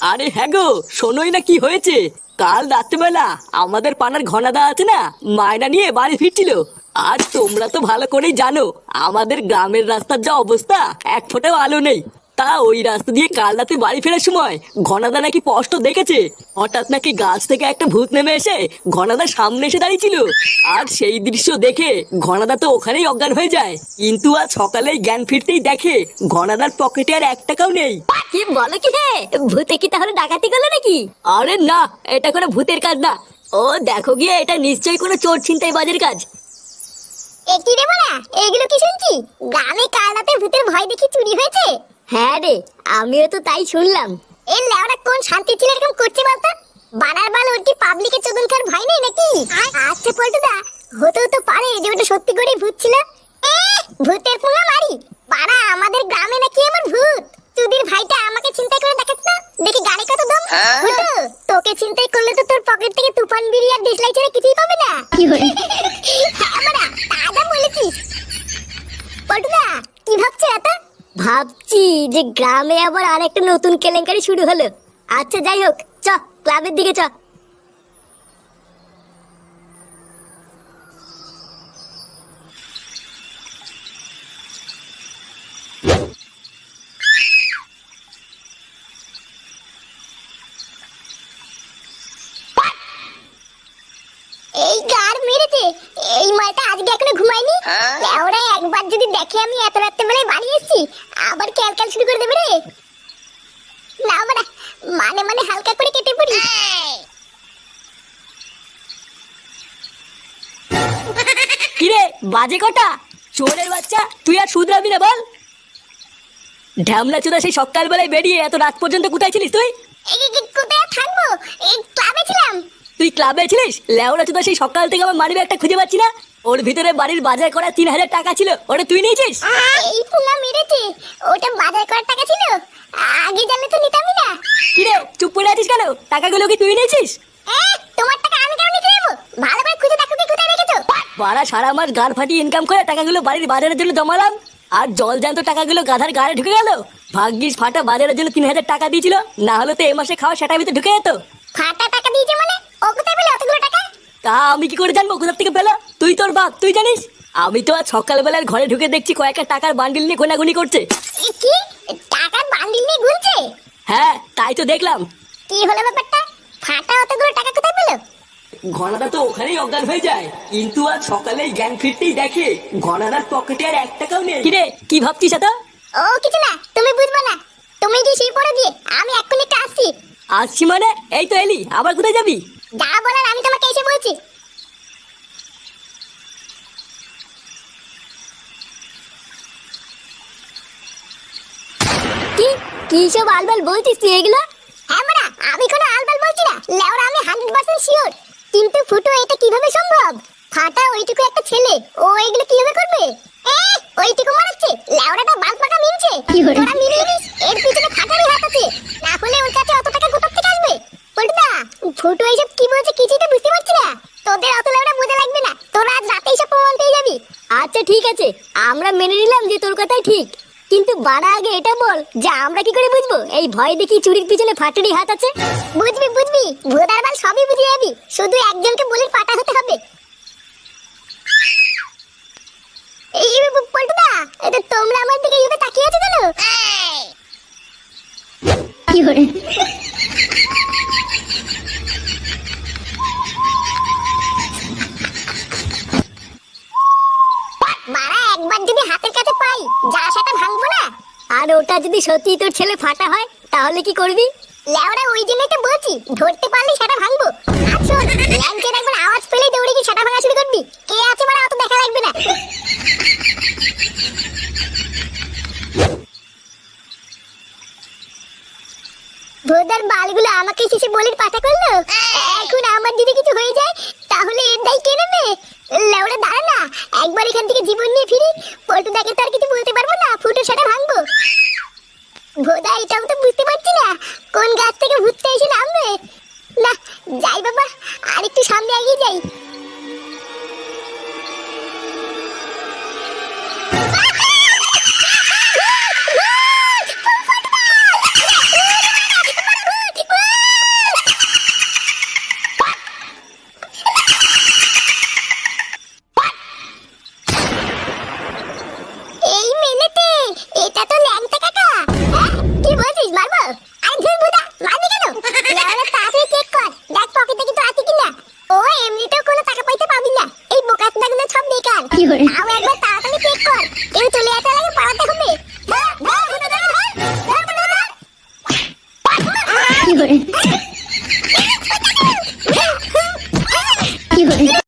আরে হ্যাঁ গো, শোনোই না কি হয়েছে। কাল রাত্রেবেলা আমাদের পানার ঘনাদা আছে না, মায়না নিয়ে বাড়ি ফিরছিল। আর তোমরা তো ভালো করেই জানো, আমাদের গ্রামের রাস্তার যা অবস্থা, এক ফোঁটাও আলো নেই। তা ওই রাস্তা দিয়ে কাল রাতে বাড়ি ফেরার সময় ঘনাদা নাকি স্পষ্ট দেখেছে। হঠাৎ নাকি গাছ থেকে একটা ভূত নেমে এসে ঘনাদার সামনে এসে দাঁড়িয়েছিল। আর সেই দৃশ্য দেখে ঘনাদা তো ওখানেই অজ্ঞান হয়ে যায়। কিন্তু আজ সকালেই জ্ঞান ফিরতেই দেখে ঘনাদার পকেটে আর এক টাকাও নেই। কি বলো কি হে? ভূতে কি তাহলে ডাকাতি করল নাকি? আরে না এটা কোনো ভূতের কাজ না। ও দেখো গিয়ে এটা নিশ্চয়ই কোনো চোর ছিনতাই বাজের কাজ। এ কি রে বলা? এগুলো কি শুনছি? গ্রামে কাল রাতে ভূতের ভয় দেখি চুরি হয়েছে? হ্যাঁ রে আমিও তো তাই শুনলাম। এই লেওরা কোন শান্তি ছিল এরকম করছে বলতো? বানার বাল ওর কি পাবলিকে চোদন খার ভয় নেই নাকি? আচ্ছা পল্টুদা হতেও তো পারে যে ওটা সত্যি করেই ভূত ছিল। ভূতের পুঙ্গা মারি। পাড়া আমাদের গ্রামে নাকি আমার ভূত? চুদির ভাইটা আমাকে চিন্তা করে দেখাত না দেখি গাড়ি কত দম। হুটু, তোকে চিন্তাই করলে তো তোর পকেট থেকে তুফান বিড়ি আর দেশলাই ছেড়ে কিছুই পাবে না। হ্যাঁ মারা দাদা বলেছিস। পল্টুদা কি ভাবছ এত? ভাবছি যে গ্রামে আবার আরেকটা নতুন কেলেঙ্কারি শুরু হলো। আচ্ছা যাই হোক, চ, ক্লাবের দিকে চ এই গার মেরেছে এই মালটা আজকে এখনও ঘুমায়নি? ওরা একবার যদি দেখে আমি এত রাত্রে বেলায় বাড়ি এসেছি আবার ক্যালকাল শুরু করে দেবে রে। না বাড়া মানে মানে হালকা করে কেটে পড়ি। কিরে বাজে কটা চোরের বাচ্চা তুই আর শুধরাবি না বল। ঢ্যামলা চোদা সেই সকালবেলায় বেরিয়ে এত রাত পর্যন্ত কোথায় ছিলিস তুই? কোথায় থাকব? এই ক্লাবে ছিলাম। তুই ক্লাবে ছিলিস? লেওড়া চোদা সেই সকাল থেকে আমার মানি একটা খুঁজে পাচ্ছি না। ওর ভিতরে বাড়ির বাজার করা তিন হাজার টাকা ছিল ওটা তুই নিয়েছিস? এই পুঙ্গা মেরেছে। ওটা বাজার করার টাকা ছিল। আগে জানলে তো নিতামই না। কিরে চুপ করে আছিস কেন? টাকাগুলো কি তুই নিয়েছিস? তোমার টাকা আমি কেন নিতে যাব? ভালো করে খুঁজে দেখো কি কোথায় রেখেছো। বাড়া সারা মাস গান ফাটিয়ে ইনকাম করে টাকাগুলো বাড়ির বাজারের জন্য জমালাম। আর জল জ্যান্ত টাকাগুলো গাধার গাড়ে ঢুকে গেল। ভাগ্যিস ফাটা বাজারের জন্য তিন হাজার টাকা দিয়েছিল। না হলে তো এই মাসে খাওয়া সেটা ভিতরে ঢুকে যেত। ফাটা টাকা দিয়েছে মানে? ও কোথায় পেলে টাকা? তা আমি কি করে জানব? কোথা থেকে পেল? তুই তোর বাপ তুই জানিস? আমি তো আজ সকালবেলার ঘরে ঢুকে দেখছি কয়েকটা টাকার বান্ডিল নিয়ে গোনাগুনি করছে। কি? টাকার বান্ডিল নিয়ে ঘুরছে? হ্যাঁ তাই তো দেখলাম। কি হলো ব্যাপারটা? ফাটা অতগুলো টাকা কোথায় পেল? ঘনাদা তো ওখানেই অজ্ঞান হয়ে যায়। কিন্তু আজ সকালে জ্ঞান ফিরতেই দেখে ঘনাদার পকেটে আর এক টাকাও নেই। কিরে কি ভাবছিস এত? ও কিছু না তুমি বুঝবে না। তুমি কি সেই পড়ে দিয়ে আমি এক্ষুনি একটা আসছি। আসছি মানে? এই তো এলি আবার কোথায় যাবি? যা বলার আমি তোমাকে এসে বলছি। কি? সব আলবাল বলছিস তুই এগুলো? হ্যাঁ মারা, আমি কোনো আলবাল বলছি না। লেওরা, আমি হান্ড্রেড পার্সেন্ট শিওর কিন্তু ফুটো, এটা কীভাবে সম্ভব? ফাটা ওইটুকু একটা ছেলে। ও এগুলো কীভাবে করবে? আমরা মেনে নিলাম যে তোর কথাই ঠিক। কিন্তু বাড়া আগে এটা বল যে আমরা কি করে বুঝব? এই ভয় দেখি চুরির পিছনে ফাটারি হাত আছে? বুঝবি বুঝবি? ভোদার বাল সবই বুঝে যাবি শুধু একজনকে বলির পাটা হতে হবে। এই পল্টুদা এটা তোমরা আমার দিকে এইভাবে তাকিয়ে আছো কেন? কি করে আর ওটা যদি সত্যি তোর ছেলে ফাটা হয় তাহলে কি করবি? লেওরা ওই জন্যই তো বলছি ধরতে পারলে সেটা ভাঙবো। আর শোন ল্যাংচের একবার আওয়াজ পেলেই দৌড়ে গিয়ে সেটা ভাঙা শুরু করবি। কে আছে মানে অত দেখা লাগবে না। ভোদার বালগুলো আমাকে শেষে বলির পাঠা করল? এখন আমার যদি কিছু হয়ে যায় তাহলে এর দায় কে নেবে? লেওরা দাঁড়া না একবার এখান থেকে জীবন নিয়ে ফিরি। পল্টু দেখে তার কিছু বলতে পারব না ফুটো সেটা ভাঙবো ভোদা, এটাও তো বুঝতে পারছি না। কোন গাছ থেকে ভূতটা এসে নামবে? না, যাই বাবা, আরেকটু সামনে এগিয়ে যাই।